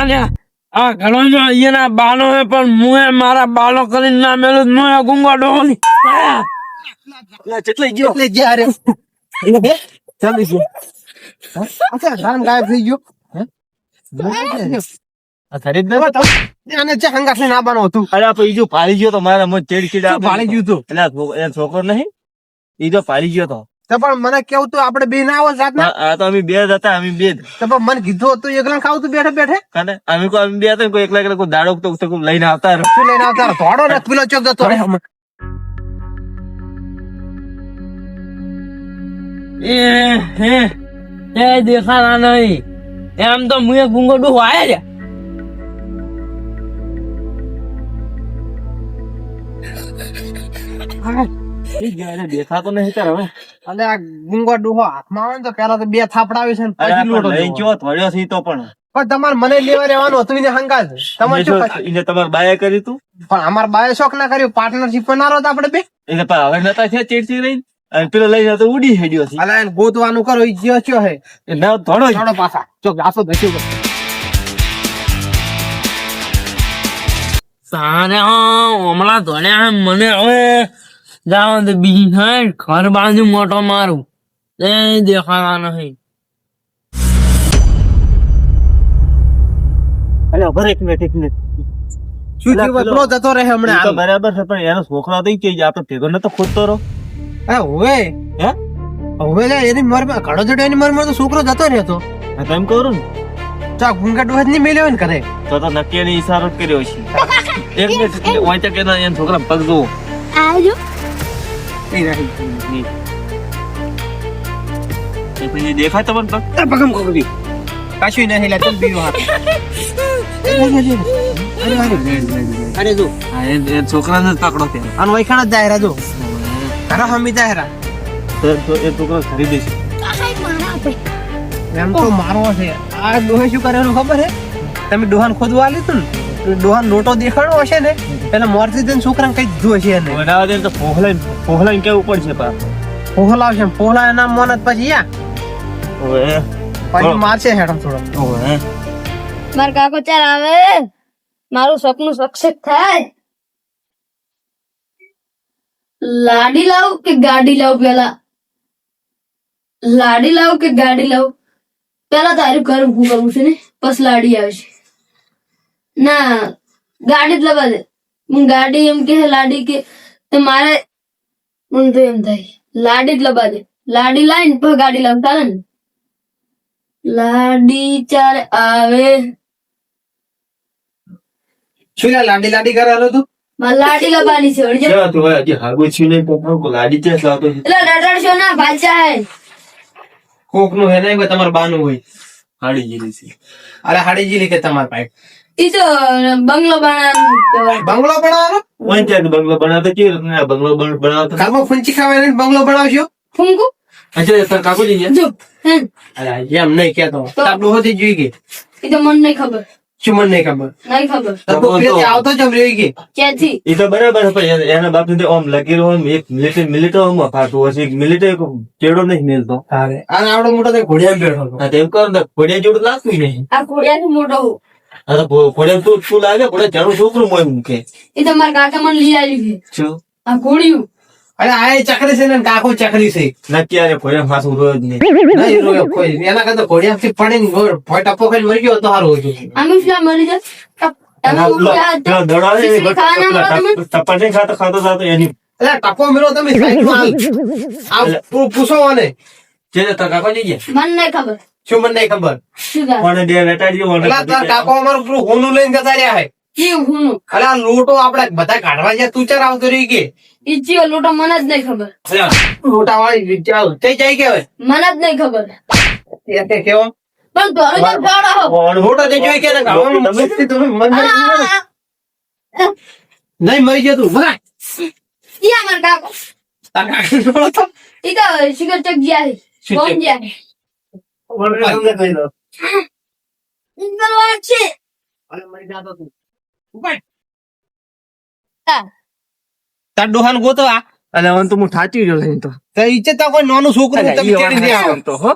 શેના તો આ ઘણો જો અહીંયાના બાલો હે પણ મુએ મારા બાલો કરીને ના મેલું મુએ ગુંગો ડોલી ચેટલે ગયો? એટલે જ્યાં રે. ચાલી ગયો. અચ્છા ધાન ગાયબ થઈ ગયો. ને ગયો ગયું છોકરો નહીં? ઈ તો પાડી ગયો તો. તો પણ મને કેવું તું આપડે બે ના આવો રાતના આ તો અમે બે જ હતા અમે બે તો પણ મને કીધું હતું એકલા ખાવું તું બેઠે બેઠે? અને અમે કોઈ અમે બે હતા કોઈ એકલા એકલા કોઈ દાડો તો કોઈ લઈને આવતા શું લઈને આવતા? થોડો ને પેલો ચોક જતો એ હે એ દેખાના નહીં. એમ તો મુએ ગુંગો ડો જ રે ઈ ગયા એને દેખાતો નહીં તાર હવે. અને આ ગુંગો ડોહો હાથમાં આવે ને તો પેલા તો બે થાપડાવે છે ને પછી લોટો લઈ ગયો ધોડ્યો છે તો પણ. પણ તમારે મને લેવા રહેવાનું હતું એને હંગાત. તમારે શું એને તમારે બાએ કરી તું? પણ અમાર બાએ શોખ ના કર્યું પાર્ટનરશિપ બનાવો તો આપણે બે. એટલે પણ હવે નતા છે રહી અને પેલો લઈને તો ઉડી હેડ્યો છે. અલા એને ગોતવાનું કરો ઈ જ્યો ચો હે. એ ના જ. પાછા. ચોક આસો ધસ્યો સારે હમણાં ધોળ્યા મને હવે. જાવ તો બીજી સાઈડ ઘર બાજુ મોટો મારું. એ દેખાવા નહીં અરે ઊભા એક મિનિટ એક મિનિટ. શું થયું? પેલો- પેલો જતો રહે ઈ તો બરાબર છે પણ એનો છોકરો તો કે આપણે ભેગો નતો ખોદતો રહો હે હવે. હે? હવે લે એની મર ઘડો જોડે એની મર તો છોકરો જતો રહેતો હા તો એમ કરું ને. ચા ડોહા જ નહીં મેલ્યો ને કરે તો તો નક્કી ઈશારો કર્યો છે એક મિનિટ વાંચા કે એના છોકરા પગ જો. ઈ પછી દેખાય તમને પગ પગમ કોકડી કાશું નહીં લે ચલ હાથ. અરે અરે અરે જો. હા એ એ છોકરાને પકડો ત્યાં આનો વૈખાણ જ દાયરા જો. ઘરા હમી દાયરા તો તો એ છોકરો ખરીદે છે. એમ તો મારો છે. આ ડોહે શું કરેલું ખબર હે? તમે ડોહાન ખોદવા લીધું ને તો ડોહાન લોટો દેખાડો હશે ને? પેલા મોરથી જઈને છોકરાને કઈ દીધું હશે એને. બનાવવા દે તો પોહલાઈને પોહલાઈને કેવું પડશે પા? પોહલા આવશે પોહલા એના મોન જ પછી યા. ઓએ પછી મારશે હેડો થોડો. ઓએ માર કાકો ચાર આવે. મારું સપનું સક્સેસ થાય. લાડી લાવ કે ગાડી લાવ પેલા? લાડી લાવ કે ગાડી લાવ? પેલા તારું ઘર ઊભું કરવું છે ને? પછી લાડી આવશે ના ગાડી જ લવા દે. ગાડી એમ કે લાડી કે મારે મને તો એમ થાય લાડી જ દે લાડી લાવીને પછી ગાડી લાવ ને. લાડી ચાર આવે. શું લાડી લાડી કરેલો તું? લાડી લબાની છે વળી જા. ક્યાં હજી હાગુ છું નહીં લાડી ચેસ લાવતો છે એટલે રડડશો ના ભાચા હે. કોકનું હે નહીં તમારું તમારે બાનું હોય. હાડી જીલી છે. અરે હાડી જીલી કે તમારે પાઇપ ઈ તો બંગલો બનાવવાનું બંગલો બનાવવાનો? ઓય બંગલો બનાવતો કેવી બંગલો બનાવતો? કાકો ફૂંચી ખાવા બંગલો બનાવશો? ફૂંકુ? અચ્છા તાર કાકુજી છે જો અરે એમ નહીં કેતો તાર ડોહો જોઈ ગઈ. ઈ તો મને નહીં ખબર. શું મને નહીં ખબર? નહીં ખબર. તો આવતો જ રહી ગઈ. ક્યાંથી? એ તો બરાબર પણ એના- બાપ ને ઓમ લગી રહ્યો એક મિલિટરી મિલિટરી ઓમ ફાટવું હશે એક મિલિટરી ચેડો નહીં મિલતો. અરે આવડો મોટો તો ઘોડિયા બેઠો હા તો કરો ઘોડિયા જેવડું લાગતું નહીં. આ ઘોડિયાથી મોટો તો લાગે? જાણું છોકરું મોય મૂકે ઈ તો મારા કાકા મને લઈ આવી છે. શું આ ઘોડિયું અરે આ ચકરી છે ને કાકો ચકરી છે. નક્કી આને ઘોડિયા માથું રોજ નહીં. નહીં રોયો કોઈ. એના કરતા ઘોડિયા થી પડીને ગોળ. ભોય ટપો મરી ગયો તો સારું હતું. આમે ફ્લા મરી જાય? ને, ખાતો ખાતો એની ટપો મેળો તમે પૂછો મને. જે કાકો ગયા મને ખબર. શું મને નહીં ખબર? કોને બે વેટાડી ગયો એટલે તાર કાકો અમારું પેલું હોનું લઈને જતા રહ્યા હે. કેવું હુનું? અરે આ લોટો આપણે બધા કાઢવા જ્યાં તું ચાર આવતો રહી ગઈ ઈ લોટો મને જ નહીં ખબર. લોટા વાળી ચાલ જાય કે હવે? મને જ નહીં ખબર. તે કેવો? પણ ધોરો જેમ ફાડો હો. તે જોઈ કે ને તમે મન મરી નહીં જતું ભગાય ઈ આ કાકો. તાર કાકાનો ઈ તો શિખર ચક ગયા છે. કોણ ગયા તાર ડોહાન ગોતો આ. અને હવે તો હું થાચી ગયો લઈને તો. ઈચ્છે તો કોઈ નાનું છોકરું તમે તેડી દે આવો. તો હો?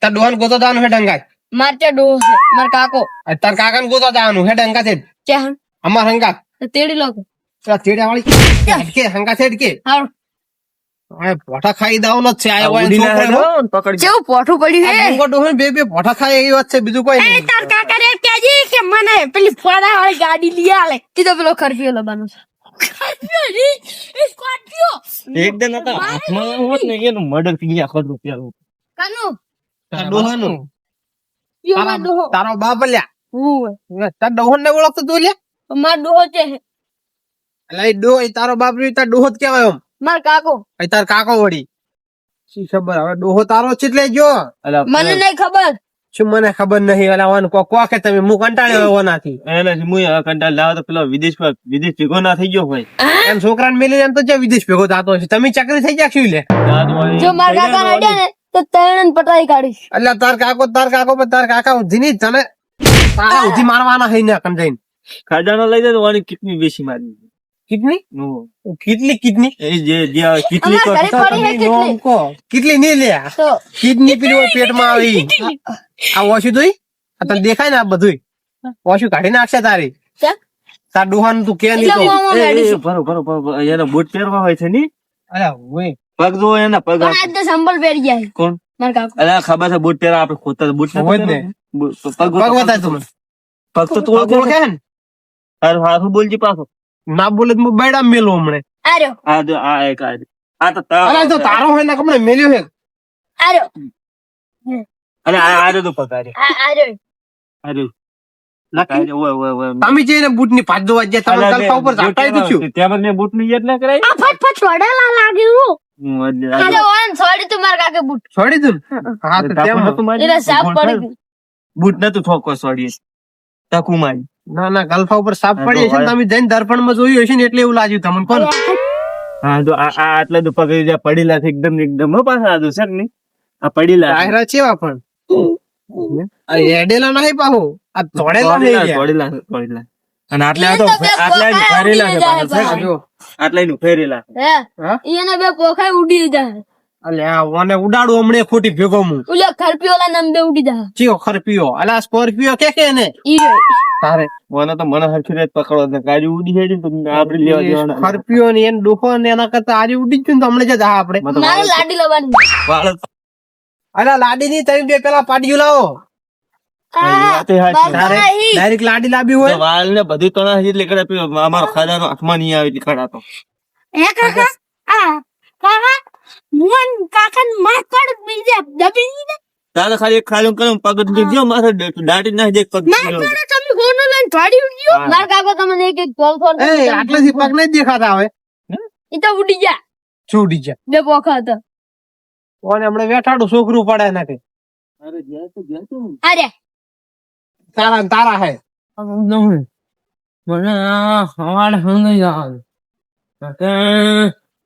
તાર ડોહાન ગોતો દાવાનું હે ડંગાય? માર ત્યાં ડોહો છે માર કાકો. તાર કાકાને ગોતો દાવાનું હે ડંગા છે ક્યાં અમાર હંગા. તેડી લો. પેલા તેડા વાળી હંગા છે હેડકે હારું. પોઠા ખાઈ દાવનો જ છે આ હોય. પકડજો. કેવું પોઠું પડ્યું આ હે બે બે પોઠા ખાય એવી વાત છે બીજું કોઈ નહીં. તાર કાકા ને કહેજે કે મને પેલી ફોડા વાળી ગાડી લઈ આલે. કીધો પેલો ખરફીઓ લબાનો છે. ખરફીઓ ની એ સ્કોર્પિયો? એકદમ નતા હાથમાં હોત ને એનું મર્ડર થઈ ગયા ખોટ રૂપિયા કાનું? તાર ડોહાનું? બાપ લ્યા? હું તાર ડોહન ને ઓળખતો તું લ્યા? માર ડોહો છે. એટલે ડોહ તારો બાપ રી તાર ડોહો જ કહેવાય માર કાકો. એ તાર કાકો વળી. શી ખબર? હવે ડોહો તારો છે એટલે જો મને નઈ ખબર. શું મને ખબર નહીં? અલા વાન કો કો કે તમે હું કંટાળ્યો ઓનાથી એને જ મુય હવે કંટાળ લાવો તો પેલો વિદેશ પર વિદેશ ભેગો ના થઈ ગયો હોય. એમ છોકરાને મેલી એમ તો જે વિદેશ ભેગો થતો હશે? તમે ચકરી થઈ ગયા શું લે? જો માર કાકા ને ને તો તરણ પટાઈ કાઢીશ. એટલે તાર કાકો તાર કાકો પર તાર કાકા ઉધી નહીં તને તારા ઉધી મારવાના હઈ ને કન જઈને ખજાનો લઈ જાય તો વાળી કિડની બેસી મારી કેટલી નો. કેટલી કિડની? જે જે કિડની કેટલી? કો કેટલી નહીં લે કિડની પેલી પેટમાં આવી. આ ઓછું જોઈ? આ તને દેખાય ને આ બધું ઓછું કાઢી નાખશે તારી. તાર ડોહાનું તું કે નહીં તો. ભરો ભરો. એના બૂટ પહેરવા હોય છે ની? અલ્યા હોય પગ જો એના પગ આજ તો સંભળ પહેરી જાય. કોણ? માર કાકો. અલા ખબર છે બૂટ પહેરવા આપણે ખોતા બૂટ ના હોય ને. પગ પગ બતાય તું. પગ તો તું ઓળખે ને? હારું હારું બોલજી પાછો. ના બોલે તો હું બૈડા મેલું હમણે. આર્યો. આ જો આ એક આ આ તો તારો અરે તો તારો હોય ને કમણે મેલ્યો હે આર્યો. અરે આ આ તો પગ આ આર્યો. આ રહ્યો. આ રહ્યો. ઓય, ઓય, ઓય. તમે જઈને બૂટની પાછો વાજ્યા તમે અલા, કલ્પા ઉપર બૂટ ઝાપટાઈ પહેરવા દીધું. ત્યાં મને બૂટની યાદ ના કરાય આ ફટ ફટ છોડેલા લાગ્યું હું. આજે- આજે- અરે ઓન છોડી તું માર કાકે બૂટ. છોડી દઉં ને? હા તો તાકુ તેમ. નતું મારી? એટલે સાપ પડી ગયું. બૂટ નતું ઠોકો સોડીએ તાકુ મારી ના ના ગલ્ફા ઉપર સાપ પડી હશે તમે જઈને દર્પણમાં જોયું હશે ને એટલે એવું લાગ્યું તમને કોણ? હા તો આ આ આટલા દુપા કરી જ્યાં પડેલા છે એકદમ એકદમ હો પાછા આ તો છે આ પડેલા છે. ડાયરા ચેવા પણ? આ હેડેલા નહીં પાહો આ તોડેલા નહીં તોડેલા પડેલા. અને આટલા તો આટલા ફેરેલા છે પાછા, છે જો આટલા એનું ફેરેલા હે? એને બે પોખાય ઉડી જાય. અલે આ ઉડાડું હમણે ખોટી ભેગો હું ઓલો ખરપીઓલા નમ બે ઉડી જા. ચિયો ખરપીયો અલા સ્કોર્પિયો કે કે ને ઈ તારે. મને તો મને હરખી રીતે પકડો ને ગાડી ઉડી જાય તો આપણે લેવા દેવાના. ખરપીયો ને એને ડોહો ને એના કરતા આજે ઉડી જ ને તો હમણે જ જા આપણે. મારે લાડી લેવાની. અલા લાડી ની તમે બે પેલા પાડ્યું લાવો. ડાયરેક્ટ લાડી લાવી હોય. વાલ ને બધી તો છે એટલે અમારો ખાધાનો હાથમાં નહીં આવે એટલે ખડાતો હે કાકા? આ કાકા? મુન કાકા માર પડ બીજે દબી ને. તારે ખાલી ખાલું કરું પગ જો મારે દાટી ના દે પગ માર પડ તમે ગોનો લઈને ઢાડી ઉડ્યો? માર કાકો તમને એક એક ગોલ એ આટલેથી પગ નઈ દેખાતા હવે. એ તો ઉડી ગયા. શું ઉડી જા બે પોખા તો કોને હમણે બેઠાડું છોકરું પડે નાખે અરે તારા અરે. તારા હે. મને આ હવાડ આવે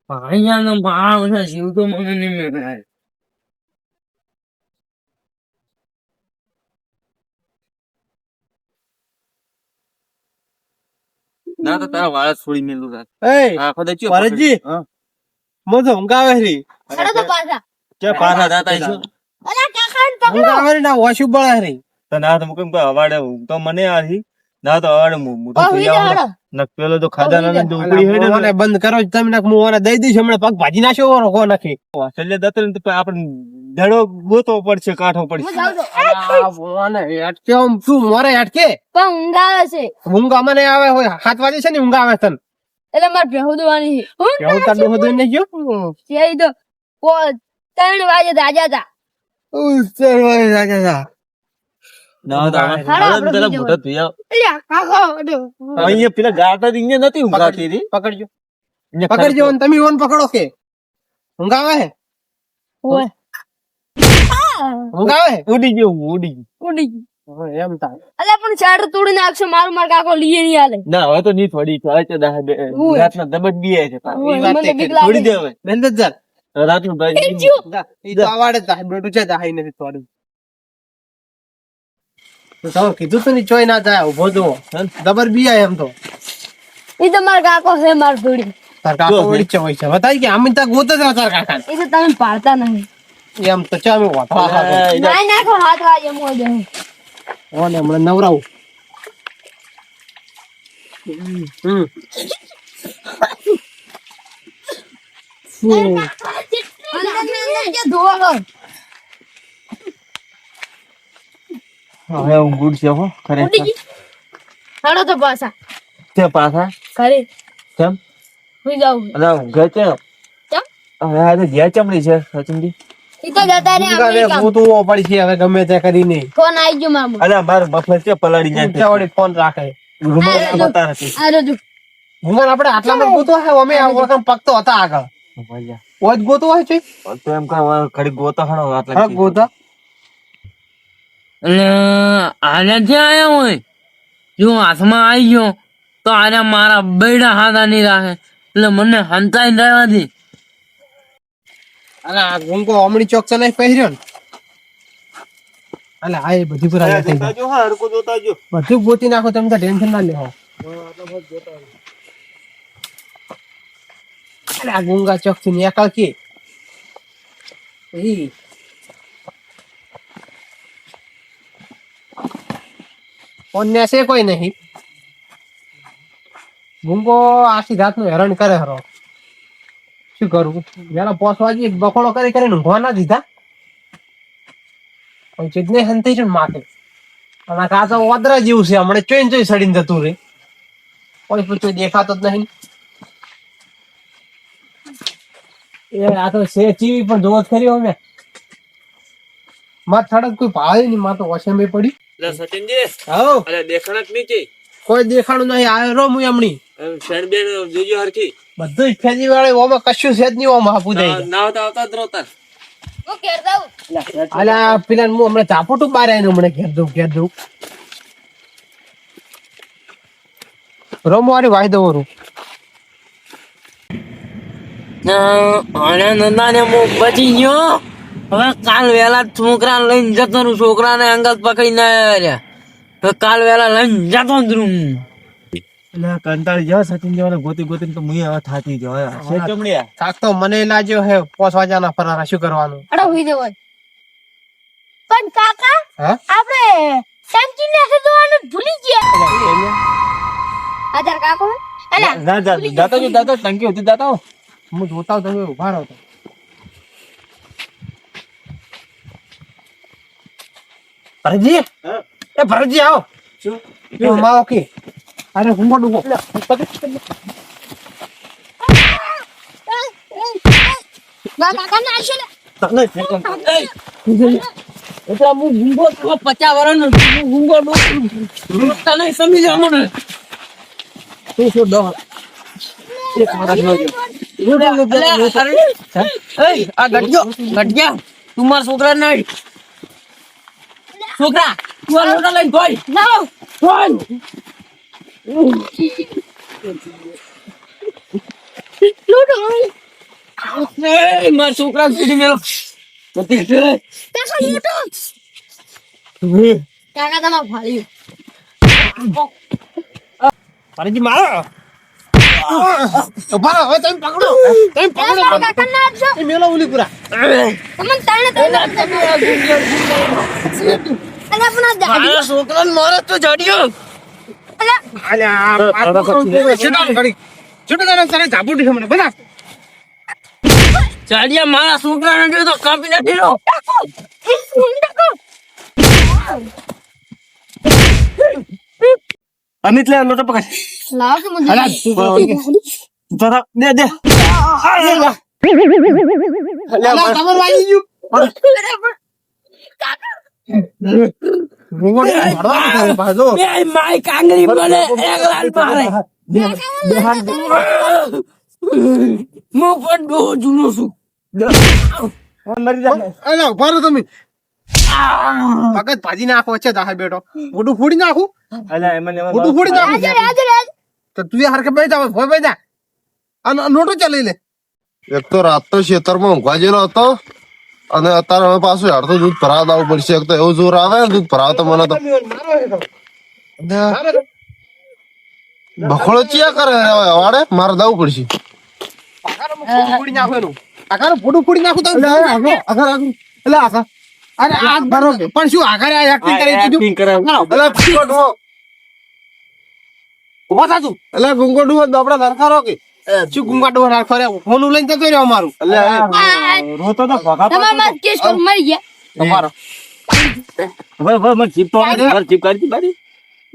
કે ભાઈયાનો ભાવ છે જીવ તો મને નહીં મેળાય. ના તો તારા વાળ છોડી મેલું તાર એ આખો દે ચિયો ભરતજી. હા. મોજો ઊંઘાવે રી અરે તો પાછા. ચિયો પાછા જાતા હશો? અરે કાકા ને પકડો? ઊંઘાવે ના ઓછું બળે રી તો ના તો મુકમ કોઈ અવાડે ઊંઘ તો મને આવી ના તો. હડો નક પેલો તો ખાધા ના તો ઉપડી હેડે ઓને બંધ કરો જ તમે નાખ હું ઓને દઈ દઈશ હમણાં પગ ભાજી નાખ્યો ઓનો કો નાખી. છેલ્લે દતલ તો આપણે ધડો ગોતો પડશે કાઠો પડશે. આ ઓને અટકે આમ શું મોરે અટકે? પણ ઊંઘ આવે છે. ઊંઘ મને આવે હોય હાથ વાગે છે ને ઊંઘ આવે તન. એટલે મારે ભેહું દોવાની છે. કેવું તાર ડોહો દોઈને નહીં ગયો છે તો ત્રણ વાગે રાજા હતા ઉસ્તર વાળી લાગે છે. ના તો આમાં હાલો, આપણે પેલા મોટા ધોયા. અલ્યા અહીંયા પેલા ગાતા જ નથી ઊંઘાતી રી. પકડજો. પકડજો અને તમે ઓન પકડો કે. ઊંઘ આવે હે? ઓય. ઉડી ગયો હું, ઉડી ગયો. ઉડી ગયું. હવે એમ થાય. અલ્યા પણ ચાર તોડી નાખશે મારું માર કાકો લીએ નહીં આલે ના હવે તો નહીં થોડી તો હવે તો દા- બે- દબજ બી છે રાત તે દે હવે. બેન જ. રાતનું ભાઈ જો. ઈ તો આવાડે થાય. બેટું છે જાય નથી થોડું તો તમે કીધું તું ને ચોય ના જાય ઊભો જુઓ. દબર બી આય એમ તો. એ તો મારા કાકો છે માર થોડી તાર કાકો વળી છે હોય છે. બતાવી કે આમ ત્યાં ગોત જ રહ્યા તાર કાકા એ તો તમે પાડતા નહીં. એમ તો ચાલ હું વાંધો. એ, ના નાખો હાથ વાગે મોજ હું ઓને હમણાં નવરાવું. હમ. અંદર ને અંદર કે ધોવા હોય હવે હું ગુડ છે હો ખરેખર હાડો તો પાછા. તે પાછા? ઘરે. કેમ? હુઈ જાઉં. અલા ઊંઘે છે? હવે આ તો ઘેર ચમડી છે સચિનજી? ઈ તો જતા રે ગાલે અમેરિકા ગોતવો પડી છે હવે ગમે તે કરીને ફોન આવી ગયો મામો અલા માર મફત છે પલાડી જાય વળી ફોન રાખે? રૂમાલ બતા નથી. આ રજુ ભૂંગર આપણે આટલામાં ગોતો હે અમે આ પકતો હતા આગળ. ઓજ ગોતો હોય છે તો એમ કા ખડી ગોતો હણો આટલા ગોતો. આને ક્યાં આયા હોય? જો હાથમાં આવી ગયો તો આને મારા બૈડા હાથા નહીં રાખે. એટલે મને હંતાઈ રહેવા દે. અલા આ ગુંગો અમણી ચોક ચલાઈ પહેર્યો ને. અલા આ બધી પુરા થઈ જોતા જો હા હરકો જોતા જો. બધું ગોતી નાખો તમે તો ટેન્શન ના લેવો અરે આ ગુંગા ચોકથી નીકળ કે ઈ ફોન છે કોઈ નહીં. ગુંગો આખી રાતનું હેરાન કરે હરો. શું કરવું વેલા પોસ વાગી બકોડો કરી કરીને ઊંઘવા ના દીધા. પણ ચીજને હંતી છે માથે. અને આ કાચો વાદરા જેવું છે, હમણાં ચોઈ ચોઈ સડીને જતું રે કોઈ કોઈ દેખાતો જ નહીં. એ આ તો છે ચીવી પણ જોવો જ ખરી અમે માર થડક કોઈ ભાવે નહીં માર તો વસેમે પડી. સચિનજી હા અરે દેખાણ જ નીચે કોઈ દેખાણું નહીં આવ્યો રો હું એમણી શેણ બેન જોજો હરખી. બધું જ ફેજી વાળે ઓમાં કશું છે જ નહીં ઓમાં આપું દઈ. ના આવતા આવતા જ રોતા હું ઘેર જાઉં. અલ્યા પેલા હું હમણાં ચાપોટું બાર આવીને હમણાં ઘેર દઉં ઘેર દઉં રોમો વાળી વાઈ દઉં રૂ આને નંદાને હું બચી ગયો હવે કાલ વેલા છોકરા લઈને જતો રહું. છોકરાને અંગત પકડીને આવ્યા. હવે કાલ વેલા લઈને જતો જ રહું. એટલે કંટાળી જાવ સચિન જેવાને ગોતી ગોતી તો હવે થાકી ગયો છે ચમડિયા થાક તો મને લાગ્યો હે પોસ વાગ્યાના ફરારા શું કરવાનું? અડો હુઈ જવાય પણ કાકા આપણે ટંકી ને જોવાનું ભૂલી ગયા. આધાર કાકો? અલા ના જા જાતો જો જાતો હતી જાતો હું. જોતા તમે ઊભા રહો તો ભરતજી એ ભરતજી આવો. શું? માવો કે. અરે હું ગટક્યો ગટક્યા તું મારા છોકરા નહીં. છોકરા તું આ લોટા લઈને ધોઈ ના ધોઈ મારા છોકરા પીડી મેલો. જતી રહે. કાકા લૂટો કાકા તમા ભાળ્યું ભરતજી મારો? ઊભા હવે તમે પકડો. તમે પકડો. કાકા ના આપશો એ મેલો ઉલી પૂરા તમને તાણે તાણે અલા પણ આ દાડી મારા છોકરાને મારે તો જડ્યો અલા. અલા આ છૂટા કરી. છૂટા તને તને ઝાપુટી મને બધા. ચાડિયા મારા છોકરાને જોઈ તો કાપી નાખી દો અમિત લે લોટો પકડ. લાવ કે અલા જરા દે દે. અલ્યા તમાર વાગી ગયું. મને હું પણ બહુ જૂનો છું. મરી જા અલ્યા ઊભા રહો તમે. મગજ ભાજી નાખો છે દાહે બેઠો. મોઢું ફોડી નાખું. મોઢું ફોડી નાખું. હાજર હાજર હાજર. તો તું એ હરખે બેસી જા ભોય બેસી જા. અને નોટો ચલાવી લે. એક તો રાત તો ખેતરમાં ઊંઘવા જેલો હતો અને અત્યારે હવે પાછું અડધું દૂધ ભરાવા દાવું પડશે. એક તો એવું જોર આવે ને દૂધ ભરાવ તો મને તો બખોળો ચિયા કરે હવે વાડે? મારે દાવું પડશે. ફોડી નાખો એનું. આકારે ફોટું ફોડી નાખું તો એટલે આકા અરે આ બરોબર પણ શું આગળ આ એક્ટિંગ કરી દીધું? Acting કરે. એટલે ગુંગોડું ઊભા થા તું. એટલે ગુંગોડું આપડે ધરખારો કે શું ગુંગાટો રાખો રે? ફોન લઈને તો કર્યો અમારું. એટલે રોતો તો ભગા તમારા મત કેસ કર મરી ગયા? તમારો. હવે હવે મને જીપ તો ઘર જીપ કરી દી બારી.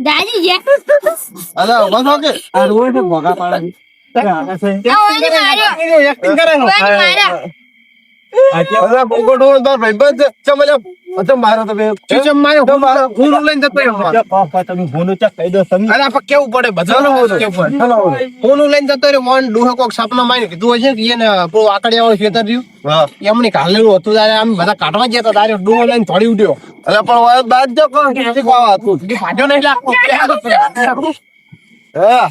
દાદી જે એટલે ઊભા થો કે? આ રોય તો ભગા પાડે આ ઓની માર્યો. એક્ટિંગ કરે માર્યા. એટલે ગુંગોડું તાર ભાઈબંધ છે ચમ મારો તો બે ચીચમ માર્યો ફોનું લઈને જતો રહ્યો. પાપા તમે ભૂનું ચક કહી દો તમે અરે આપણે કેવું પડે? બધા કેવું પડે? ફોનું લઈને જતો રહ્યો. મોન ડૂહે કોક સપના માં કીધું હશે કે એને પેલું આકડિયા વાળું ખેતર રહ્યું? હા. એમની કાલેલું હતું તારે આમ બધા કાઢવા ગયા હતા તારે ડૂહો લઈને થોડી ઉડ્યો. એટલે પણ વાય બાદ જો કોણ કે ખાવા હતું? કે નહીં લાગતો હા.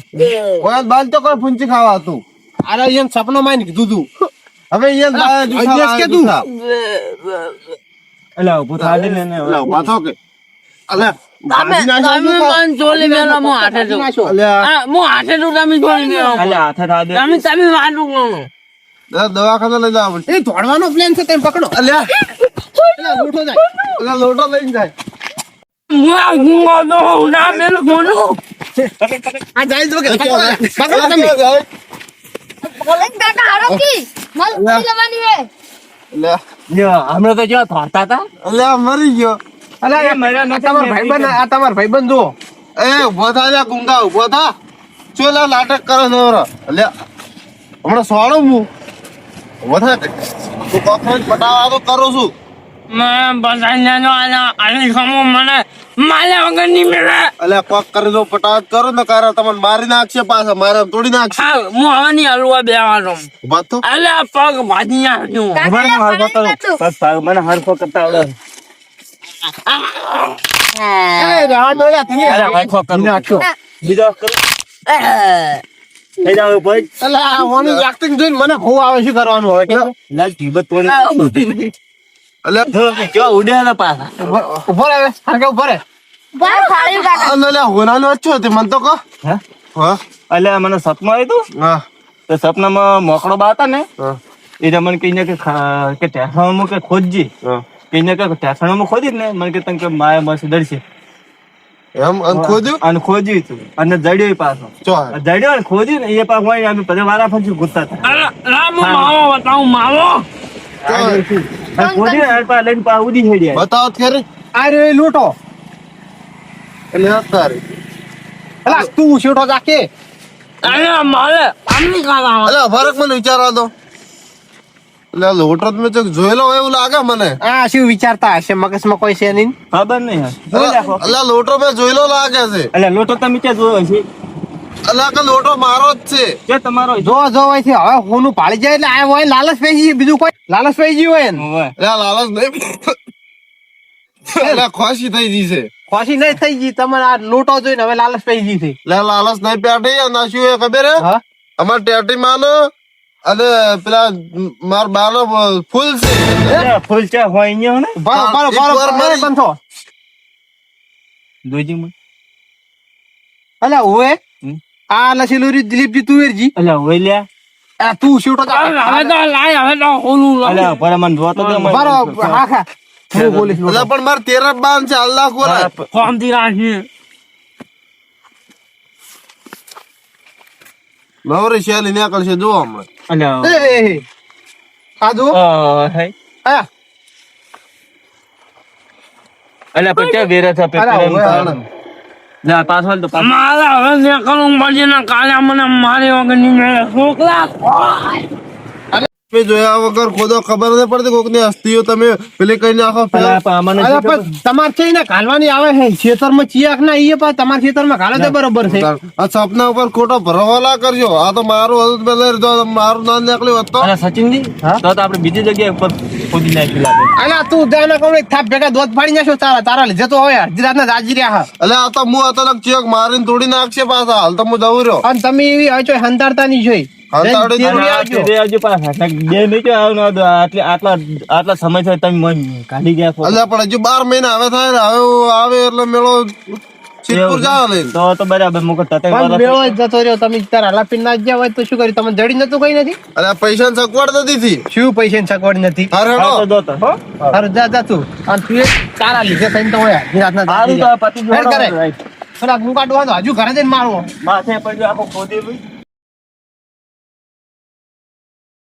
વાય બાદ તો કોઈ ફૂંચી ખાવા હતું? અરે એને સપનો માઈને કીધું તું. હવે એ કે તું? એટલે ઊભો થાજે ને. એને એટલે ઊભા થો કે. અલે તમે તમે મને મેલો મો હાથે છું અલ્યા હા, હું હાથે છું તમે ચોલી મેલો એટલે હાથે થાજે તમે તમે વાંચું કોણ દવાખાને લઈ જાવ એ દોડવાનો પ્લાન છે તમે પકડો. અલ્યા લૂંટો જાય. લોટો લઈને જાય. હું ગુંગો ના મેલો ફોનું આ જાય તો કે. પકડો પકડો તમે. બોલેન કાકા હારો કી? મલ લેવાની હે? અલ્યા લ્યો, હમણાં તો જો થોડતા હતા અલ્યા મરી ગયો. અલા આ તમાર ભાઈબંધ આ તમાર ભાઈબંધ એ ઊભો થા લ્યા ગુંગા ઊભો થા. ચોલા નાટક કરો ઓરો હમણાં. સોળો હું. ઊભો થા. તું પટાવા તો કરું છું. મને બધાને તો આના આની સમૂહ મને માલ્યા વગર નહીં મળે અલ્યા કોક કરી દો પટાવા કરો ને કારણ તમને મારી નાખશે પાછા મારે તોડી નાખશે. હા હું હવે નહીં હલવા બેવાનો. ઊભા અલે પગ ભાજી નાખ્યું મને હરફો કરો બસ મને હરફો કરતા આવડે. એ રાહ દો તમે. અરે હરફો કરો નાખ્યો બીજો કરો. થઈ જાવ ભાઈ. અલા ઓની એક્ટિંગ જોઈને મને બહુ આવે શું કરવાનું હવે કે લાલ ટીબત તોડી અલ્યા. જો કે ઉડે ને પાછા. ઊભો હરકે ઊભો કાકા હોનાનો તે મન તો કહો. હે? મને સપનું આવ્યું હતું હા. તો સપનામાં મોકળો બા ને એ મને કહીને કે કે ટેસણમાં કે ખોદજી. કહીને કે ટેસણમાં ખોદી ને મને કે તને કે માયા મસ્ત દર્શે એમ અને ખોદ્યું? અને ખોદ્યું તું. અને જડ્યો પાછો. ચો જડ્યો ને ખોદ્યું ને એ પાછો હોય અમે પછી વારા ફરતી ગુસ્સા રામ હું માવો બતાવું માવો. અને ખોદ્યું લઈને પાછા ઉડી હેડ્યા. બતાવો ખરી. આ રે લૂંટો. એટલે તારી. અલા તું શૂટો જાકે? અરે મારે આમની ખાવા ફરક મને વિચારવા દો. એટલે લોટરત મેં ચોક જોયેલો હોય એવું લાગે મને. આ શું વિચારતા હશે? મગજમાં કોઈ છે નહીં? ખબર નહીં હા અલ્યા લોટો મેં જોયેલો લાગે છે. એટલે લોટો તમે ક્યાં જોયો છે અલ્યા કે લોટો મારો જ છે. કે તમારો જો. જો હોય છે હવે હોનું પાડી જાય એટલે આ હોય લાલચ પેસી બીજું કોઈ લાલચ પેસી હોય ને? લાલચ નહીં ખોશી થઈ ગઈ છે. ખોસી નહીં થઈ ગઈ. તમારે આ લૂંટો જોઈને હવે લાલચ પેસી ગઈ છે. અલ્યા લાલચ નહીં પેટી અને શું એ ખબર હે? અમાર ટેટી માનો અને પેલા માર બાનો ફૂલ છે. ફૂલ ચા હોય ને? બરો હા, બરો એક બરો વાર બરો મારી- બંધો જોઈજી મને. અલા ઓએ હમ. આ લસેલું રી દિલીપજી તુવેરજી એટલે હોય લ્યા આ તું શૂટો હવે તો લાય હવે તો હોલું એટલે પર મને જોતો તો બરો હા હા હું બોલીશ. અલ્યા પણ માર તેર બાન છે અલ્લાહ કોરા હા, ફોર્મથી રાખી નવરી શેલી નીકળશે જો હમણાં એટલે એ. આ અ, હે. હા એટલે પછી ક્યાં વેરે છે પેપર. જા, પાછો હાલ તો પાછો. મારે હવે કરું પડશે ને કાલે મને મારી વગર નહીં મળે છોકરા મેં જોયા વગર ખોદો ખબર નહીં પડતી કોકની હસ્તીઓ તમે પેલી કઈ નાખો નથી તમારે છે ને ઘાલવાની આવે છે ખેતરમાં ચિયાક ના ઈએ પણ તમારા ખેતરમાં ઘાલો તો બરોબર છે. આ સપના ઉપર ખોટો ભરવાલા કરજો. આ તો મારું હતું પેલા જો મારું નામ નીકળ્યું હોત. સચિનજી? તો તો આપણે બીજી જગ્યાએ ઉપર ખોદી નાખ્યું લાગે. અલા તું જાના કોણ થાપ ભેગા દોધ ફાડી નાખ્યો તારા તારા લીધે તો હવે અડધી રાતના જાજી રહ્યા એટલે આ તો હું અચાનક ચેક મારીને તોડી નાખશે પાછા. હાલ તો હું જવું રહ્યો. અને તમે એવી હોય છો હંતારતા નહીં જોઈ. હંતાવડે જ જઈને મને આવજો. તે આવજો પાછા. કાંઈક બે નહીં કે આવું ના આટલી આટલા આટલા સમય છે તમે મને કાઢી ગયા છો. અલ્યા પણ હજુ બાર મહિના હવે થાય હવે આવે એટલે મેળો સિદ્ધપુર જાવ લઈને. તો તો બરાબર મુકત તતે મેળો જતો રહ્યો. તમે તાર હાલાપીન ના ગયા હોય તો શું કર્યું? તમને જડી નતું કઈ નથી? અરે પૈસા સગવડ નથી થી. શું પૈસા સગવડ નથી? અરે તો દો તો, હો? જા જા તું. અને તું તારા લીધે થઈને તો હોય. રાતના સારું તો પતિ હેડ કરે. પેલા ગુંગા હજુ ઘરે જઈને મારવો માથે પડ્યું આખો ખોદી